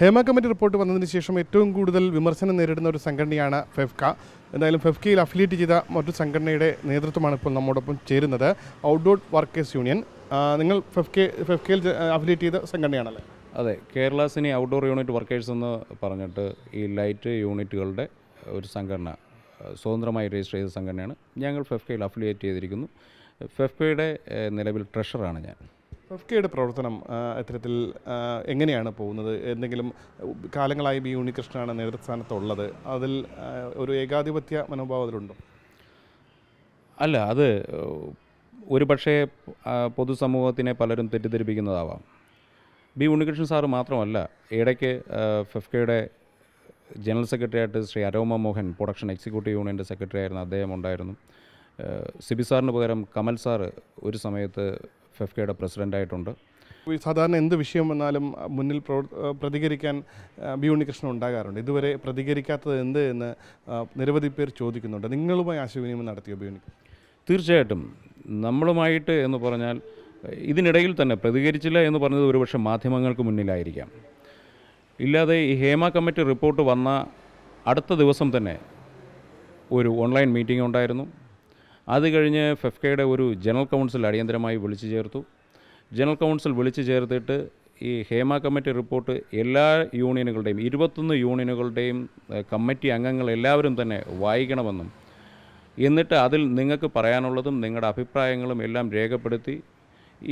Hema committee report വന്നതിന് ശേഷം ഏറ്റവും കൂടുതൽ വിമർശനം നേരിടുന്ന ഒരു സംഘടനയാണ് ഫെഫ്ക. എന്തായാലും ഫെഫ്കയിൽ അഫിലിയേറ്റ് ചെയ്ത മറ്റു സംഘടനയുടെ നേതൃത്വമാണ് ഇപ്പോൾ നമ്മോടൊപ്പം ചേരുന്നത് ഔട്ട്ഡോർ വർക്കേഴ്സ് യൂണിയൻ. നിങ്ങൾ ഫെഫ്കെ ഫെഫ്കയിൽ അഫിലിയേറ്റ് ചെയ്ത സംഘടനയാണല്ലേ? അതെ Kerala cine outdoor unit workers എന്ന് പറഞ്ഞിട്ട് ഈ ലൈറ്റ് യൂണിറ്റുകളുടെ ഒരു സംഘടന സ്വതന്ത്രമായി രജിസ്റ്റർ ചെയ്ത സംഘടനയാണ്. ഞങ്ങൾ ഫെഫ്കയിൽ അഫിലിയേറ്റ് ചെയ്തിരിക്കുന്നു. ഫെഫ്കയുടെ നിലവിൽ ട്രഷറാണ് ഞാൻ. ഫെഫ്കയുടെ പ്രവർത്തനം ഇത്തരത്തിൽ എങ്ങനെയാണ് പോകുന്നത്? എന്തെങ്കിലും കാലങ്ങളായി ബി ഉണ്ണികൃഷ്ണനാണ് നേതൃസ്ഥാനത്തുള്ളത്. അതിൽ ഒരു ഏകാധിപത്യ മനോഭാവം അതിലുണ്ടോ അല്ല അത് ഒരു പക്ഷേ പൊതുസമൂഹത്തിനെ പലരും തെറ്റിദ്ധരിപ്പിക്കുന്നതാവാം. ബി ഉണ്ണികൃഷ്ണൻ സാറ് മാത്രമല്ല ഇടയ്ക്ക് ഫെഫ്കയുടെ ജനറൽ സെക്രട്ടറി ആയിട്ട് ശ്രീ അരോമ മോഹൻ പ്രൊഡക്ഷൻ എക്സിക്യൂട്ടീവ് യൂണിയന്റെ സെക്രട്ടറി ആയിരുന്നു അദ്ദേഹം ഉണ്ടായിരുന്നു. സിബി സാറിന് പകരം കമൽ സാറ് ഒരു സമയത്ത് ഫെഫ്കയുടെ പ്രസിഡന്റായിട്ടുണ്ട് ഈ സാധാരണ എന്ത് വിഷയം വന്നാലും മുന്നിൽ പ്രതികരിക്കാൻ ബി ഉണ്ണികൃഷ്ണൻ ഉണ്ടാകാറുണ്ട്. ഇതുവരെ പ്രതികരിക്കാത്തത് എന്ത് എന്ന് നിരവധി പേർ ചോദിക്കുന്നുണ്ട്. നിങ്ങളുമായി ആശയവിനിമയം നടത്തിയോ ബി ഉണ്ണികൃഷ്ണൻ തീർച്ചയായിട്ടും. നമ്മളുമായിട്ട് എന്ന് പറഞ്ഞാൽ ഇതിനിടയിൽ തന്നെ പ്രതികരിച്ചില്ല എന്ന് പറഞ്ഞത് ഒരുപക്ഷെ മാധ്യമങ്ങൾക്ക് മുന്നിലായിരിക്കാം. ഇല്ലാതെ ഈ ഹേമ കമ്മിറ്റി റിപ്പോർട്ട് വന്ന അടുത്ത ദിവസം തന്നെ ഒരു ഓൺലൈൻ മീറ്റിംഗ് ഉണ്ടായിരുന്നു. അത് കഴിഞ്ഞ് ഫെഫ്കയുടെ ഒരു ജനറൽ കൗൺസിൽ അടിയന്തരമായി വിളിച്ചു ചേർത്തു. ജനറൽ കൗൺസിൽ വിളിച്ചു ചേർത്തിട്ട് ഈ ഹേമ കമ്മിറ്റി റിപ്പോർട്ട് എല്ലാ യൂണിയനുകളുടെയും ഇരുപത്തൊന്ന് യൂണിയനുകളുടെയും കമ്മിറ്റി അംഗങ്ങൾ എല്ലാവരും തന്നെ വായിക്കണമെന്നും എന്നിട്ട് അതിൽ നിങ്ങൾക്ക് പറയാനുള്ളതും നിങ്ങളുടെ അഭിപ്രായങ്ങളും എല്ലാം രേഖപ്പെടുത്തി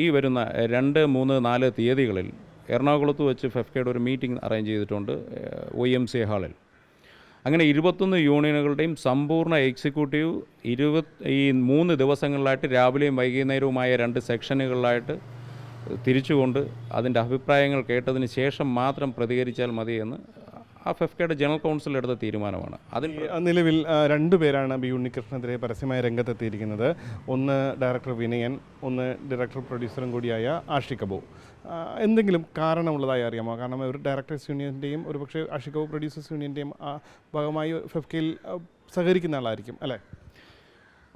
ഈ വരുന്ന രണ്ട് മൂന്ന് നാല് തീയതികളിൽ എറണാകുളത്ത് വെച്ച് ഫെഫ്കയുടെ ഒരു മീറ്റിംഗ് അറേഞ്ച് ചെയ്തിട്ടുണ്ട് ഒ എം സി ഹാളിൽ. അങ്ങനെ ഇരുപത്തൊന്ന് യൂണിയനുകളുടെയും സമ്പൂർണ എക്സിക്യൂട്ടീവ് ഇരുപത് ഈ മൂന്ന് ദിവസങ്ങളിലായിട്ട് രാവിലെയും വൈകുന്നേരവുമായ രണ്ട് സെക്ഷനുകളിലായിട്ട് തിരിച്ചുകൊണ്ട് അതിന്റെ അഭിപ്രായങ്ങൾ കേട്ടതിന് ശേഷം മാത്രം പ്രതികരിച്ചാൽ മതി എന്ന് ആ കെയുടെ ജനറൽ കൗൺസിൽ എടുത്ത തീരുമാനമാണ്. അതിൽ നിലവിൽ രണ്ടുപേരാണ് പേരാണ് ബി ഉണ്ണികൃഷ്ണനെതിരെ പരസ്യമായ രംഗത്തെത്തിയിരിക്കുന്നത്. ഒന്ന് ഡയറക്ടർ വിനയൻ ഒന്ന് ഡയറക്ടർ പ്രൊഡ്യൂസറും കൂടിയായ ആഷി ആ, എന്തെങ്കിലും കാരണമുള്ളതായി അറിയാമോ? കാരണം ഒരു ഡയറക്ടേഴ്സ് യൂണിയന്റെയും ഒരു പക്ഷേ അഷികവ് പ്രൊഡ്യൂസേഴ്സ് യൂണിയന്റെയും ഭാഗമായി ഫെഫ്കയിൽ സഹകരിക്കുന്ന ആളായിരിക്കും അല്ലേ?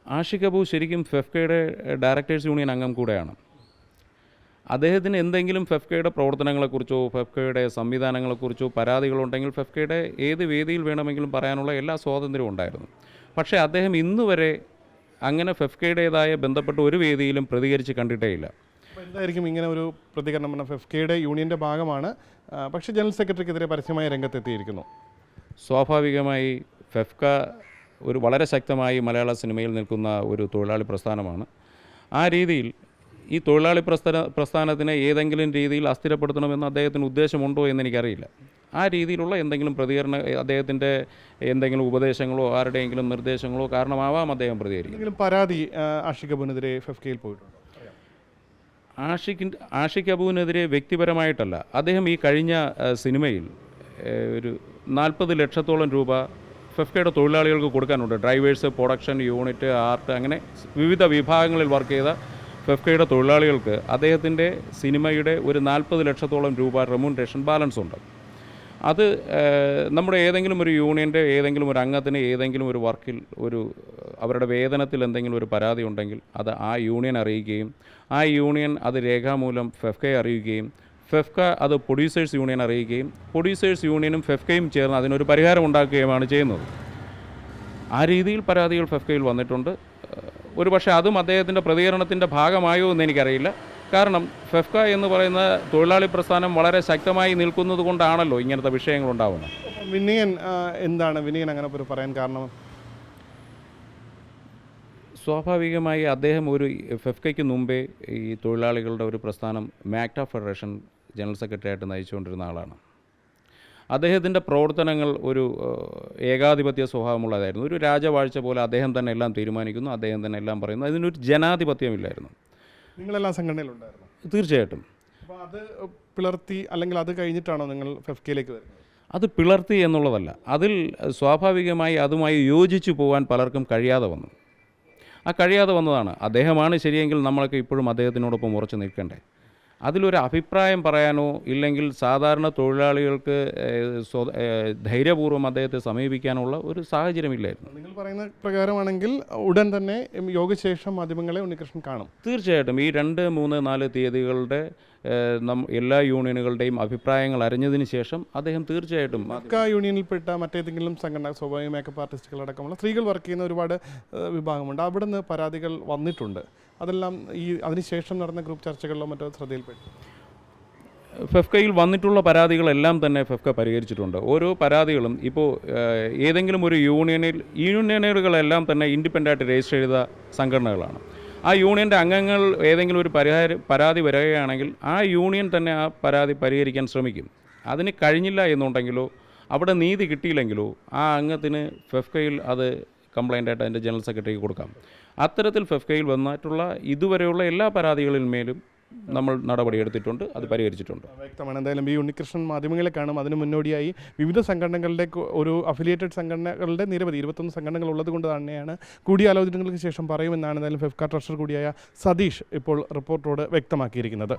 ആഷിഖ് ശരിക്കും ഫെഫ്കയുടെ ഡയറക്ടേഴ്സ് യൂണിയൻ അംഗം കൂടെയാണ്. അദ്ദേഹത്തിന് എന്തെങ്കിലും ഫെഫ്കയുടെ പ്രവർത്തനങ്ങളെക്കുറിച്ചോ ഫെഫ്കയുടെ സംവിധാനങ്ങളെക്കുറിച്ചോ പരാതികളുണ്ടെങ്കിൽ ഫെഫ്കയുടെ ഏത് വേദിയിൽ വേണമെങ്കിലും പറയാനുള്ള എല്ലാ സ്വാതന്ത്ര്യവും ഉണ്ടായിരുന്നു. പക്ഷേ അദ്ദേഹം ഇന്നുവരെ അങ്ങനെ ഫെഫ്കയുടേതായ ബന്ധപ്പെട്ട ഒരു വേദിയിലും പ്രതികരിച്ച് കണ്ടിട്ടേയില്ല. എന്തായിരിക്കും ഇങ്ങനെ ഒരു പ്രതികരണം? പറഞ്ഞാൽ കെയുടെ യൂണിയന്റെ ഭാഗമാണ്. പക്ഷേ ജനറൽ സെക്രട്ടറിക്കെതിരെ പരസ്യമായ രംഗത്തെത്തിയിരിക്കുന്നു. സ്വാഭാവികമായി ഫെഫ്ക ഒരു വളരെ ശക്തമായി മലയാള സിനിമയിൽ നിൽക്കുന്ന ഒരു തൊഴിലാളി പ്രസ്ഥാനമാണ്. ആ രീതിയിൽ ഈ തൊഴിലാളി പ്രസ്ഥാന പ്രസ്ഥാനത്തിനെ ഏതെങ്കിലും രീതിയിൽ അസ്ഥിരപ്പെടുത്തണമെന്ന് അദ്ദേഹത്തിന് ഉദ്ദേശമുണ്ടോ എന്ന് എനിക്കറിയില്ല ആ രീതിയിലുള്ള എന്തെങ്കിലും പ്രതികരണ അദ്ദേഹത്തിന്റെ എന്തെങ്കിലും ഉപദേശങ്ങളോ ആരുടെയെങ്കിലും നിർദ്ദേശങ്ങളോ കാരണമാവാം അദ്ദേഹം പ്രതികരിക്കും പരാതി ആ, ആഷി കബുവിനെതിരെ ഫെഫ്കയിൽ പോയിട്ടുണ്ടോ? ആഷിഖിൻ ആഷിഖ് അബുവിനെതിരെ വ്യക്തിപരമായിട്ടല്ല. അദ്ദേഹം ഈ കഴിഞ്ഞ സിനിമയിൽ ഒരു നാൽപ്പത് ലക്ഷത്തോളം രൂപ ഫെഫ്കയുടെ തൊഴിലാളികൾക്ക് കൊടുക്കാനുണ്ട്. ഡ്രൈവേഴ്സ് പ്രൊഡക്ഷൻ യൂണിറ്റ് ആർട്ട് അങ്ങനെ വിവിധ വിഭാഗങ്ങളിൽ വർക്ക് ചെയ്ത ഫെഫ്കയുടെ തൊഴിലാളികൾക്ക് അദ്ദേഹത്തിന്റെ സിനിമയുടെ ഒരു നാൽപ്പത് ലക്ഷത്തോളം രൂപ റെമ്യൂണറേഷൻ ബാലൻസ് ഉണ്ട്. അത് നമ്മുടെ ഏതെങ്കിലും ഒരു യൂണിയന്റെ ഏതെങ്കിലും ഒരു അംഗത്തിന് ഏതെങ്കിലും ഒരു വർക്കിൽ ഒരു അവരുടെ വേതനത്തിൽ എന്തെങ്കിലും ഒരു പരാതി ഉണ്ടെങ്കിൽ അത് ആ യൂണിയൻ അറിയിക്കുകയും ആ യൂണിയൻ അത് രേഖാമൂലം ഫെഫ്കയെ അറിയിക്കുകയും ഫെഫ്ക അത് പ്രൊഡ്യൂസേഴ്സ് യൂണിയൻ അറിയിക്കുകയും പ്രൊഡ്യൂസേഴ്സ് യൂണിയനും ഫെഫ്കയും ചേർന്ന് അതിനൊരു പരിഹാരം ഉണ്ടാക്കുകയുമാണ് ചെയ്യുന്നത്. ആ രീതിയിൽ പരാതികൾ ഫെഫ്കയിൽ വന്നിട്ടുണ്ട്. ഒരു പക്ഷേ അതും അദ്ദേഹത്തിന്റെ പ്രതികരണത്തിന്റെ ഭാഗമായോ എന്ന് എനിക്കറിയില്ല. കാരണം ഫെഫ്ക എന്ന് പറയുന്ന തൊഴിലാളി പ്രസ്ഥാനം വളരെ ശക്തമായി നിൽക്കുന്നത് കൊണ്ടാണല്ലോ ഇങ്ങനത്തെ വിഷയങ്ങൾ ഉണ്ടാവുന്നത്. വിനയൻ എന്താണ്? വിനയൻ അങ്ങനെ പറയാൻ കാരണം സ്വാഭാവികമായി അദ്ദേഹം ഒരു ഫെഫ്കയ്ക്ക് മുമ്പേ ഈ തൊഴിലാളികളുടെ ഒരു പ്രസ്ഥാനം മാക്ട ഫെഡറേഷൻ ജനറൽ സെക്രട്ടറി ആയിട്ട് നയിച്ചുകൊണ്ടിരുന്ന ആളാണ്. അദ്ദേഹത്തിന്റെ പ്രവർത്തനങ്ങൾ ഒരു ഏകാധിപത്യ സ്വഭാവമുള്ളതായിരുന്നു. ഒരു രാജവാഴ്ച പോലെ അദ്ദേഹം തന്നെ എല്ലാം തീരുമാനിക്കുന്നു അദ്ദേഹം തന്നെ എല്ലാം പറയുന്നു. അതിനൊരു ജനാധിപത്യമില്ലായിരുന്നു. നിങ്ങളെല്ലാം സംഘടനയിലുണ്ടായിരുന്നു. തീർച്ചയായിട്ടും. അപ്പോൾ അത് പിളർത്തി അല്ലെങ്കിൽ അത് കഴിഞ്ഞിട്ടാണോ നിങ്ങൾ ഫെഫ്കയിലേക്ക് വരുന്നത്? അത് പിളർത്തി എന്നുള്ളതല്ല. അതിൽ സ്വാഭാവികമായി അതുമായി യോജിച്ചു പോകാൻ പലർക്കും കഴിയാതെ വന്നു. ആ കഴിയാതെ വന്നതാണ്. അദ്ദേഹമാണ് ശരിയെങ്കിൽ നമ്മളൊക്കെ ഇപ്പോഴും അദ്ദേഹത്തിനോടൊപ്പം ഉറച്ചു നിൽക്കണ്ടേ? അതിലൊരു അഭിപ്രായം പറയാനോ ഇല്ലെങ്കിൽ സാധാരണ തൊഴിലാളികൾക്ക് ധൈര്യപൂർവം അദ്ദേഹത്തെ സമീപിക്കാനുള്ള ഒരു സാഹചര്യമില്ലായിരുന്നു. നിങ്ങൾ പറയുന്ന പ്രകാരമാണെങ്കിൽ ഉടൻ തന്നെ യോഗശേഷം മാധ്യമങ്ങളെ ഉണ്ണികൃഷ്ണൻ കാണും. തീർച്ചയായിട്ടും. ഈ രണ്ട് മൂന്ന് നാല് തീയതികളുടെ നം എല്ലാ യൂണിയനുകളുടെയും അഭിപ്രായങ്ങൾ അറിഞ്ഞതിന് ശേഷം അദ്ദേഹം തീർച്ചയായിട്ടും മക്ക യൂണിയനിൽപ്പെട്ട മറ്റേതെങ്കിലും സംഘടന സ്വാഭാവിക മേക്കപ്പ് ആർട്ടിസ്റ്റുകൾ അടക്കമുള്ള സ്ത്രീകൾ വർക്ക് ചെയ്യുന്ന ഒരുപാട് വിഭാഗമുണ്ട്. അവിടെ നിന്ന് പരാതികൾ വന്നിട്ടുണ്ട്. അതെല്ലാം ഈ അതിനുശേഷം നടന്ന ഗ്രൂപ്പ് ചർച്ചകളിലോ മറ്റോ ശ്രദ്ധയിൽപ്പെട്ടു? ഫെഫ്കയിൽ വന്നിട്ടുള്ള പരാതികളെല്ലാം തന്നെ ഫെഫ്ക പരിഹരിച്ചിട്ടുണ്ട്. ഓരോ പരാതികളും ഇപ്പോൾ ഏതെങ്കിലും ഒരു യൂണിയനിൽ യൂണിയനുകളെല്ലാം തന്നെ ഇൻഡിപെൻഡന്റായിട്ട് രജിസ്റ്റർ ചെയ്ത സംഘടനകളാണ്. ആ യൂണിയന്റെ അംഗങ്ങൾ ഏതെങ്കിലും ഒരു പരിഹാര പരാതി വരികയാണെങ്കിൽ ആ യൂണിയൻ തന്നെ ആ പരാതി പരിഹരിക്കാൻ ശ്രമിക്കും. അതിന് കഴിഞ്ഞില്ല എന്നുണ്ടെങ്കിലോ അവിടെ നീതി കിട്ടിയില്ലെങ്കിലോ ആ അംഗത്തിന് ഫെഫ്കയിൽ അത് കംപ്ലൈന്റായിട്ട് അതിന്റെ ജനറൽ സെക്രട്ടറിക്ക് കൊടുക്കാം. അത്തരത്തിൽ ഫെഫ്കയിൽ വന്നിട്ടുള്ള ഇതുവരെയുള്ള എല്ലാ പരാതികളിന്മേലും നമ്മൾ നടപടിയെടുത്തിട്ടുണ്ട് അത് പരിഹരിച്ചിട്ടുണ്ട്. വ്യക്തമാണ്. എന്തായാലും ഈ ഉണ്ണികൃഷ്ണൻ മാധ്യമങ്ങളെ കാണും. അതിന് മുന്നോടിയായി വിവിധ സംഘടനകളുടെ ഒരു അഫിലിയേറ്റഡ് സംഘടനകളുടെ നിരവധി ഇരുപത്തൊന്ന് സംഘടനകൾ ഉള്ളത് കൊണ്ട് തന്നെയാണ് കൂടിയാലോചനകൾക്ക് ശേഷം പറയുമെന്നാണ് എന്തായാലും ഫെഫ്ക ട്രഷർ കൂടിയായ സതീഷ് ഇപ്പോൾ റിപ്പോർട്ടോട് വ്യക്തമാക്കിയിരിക്കുന്നത്.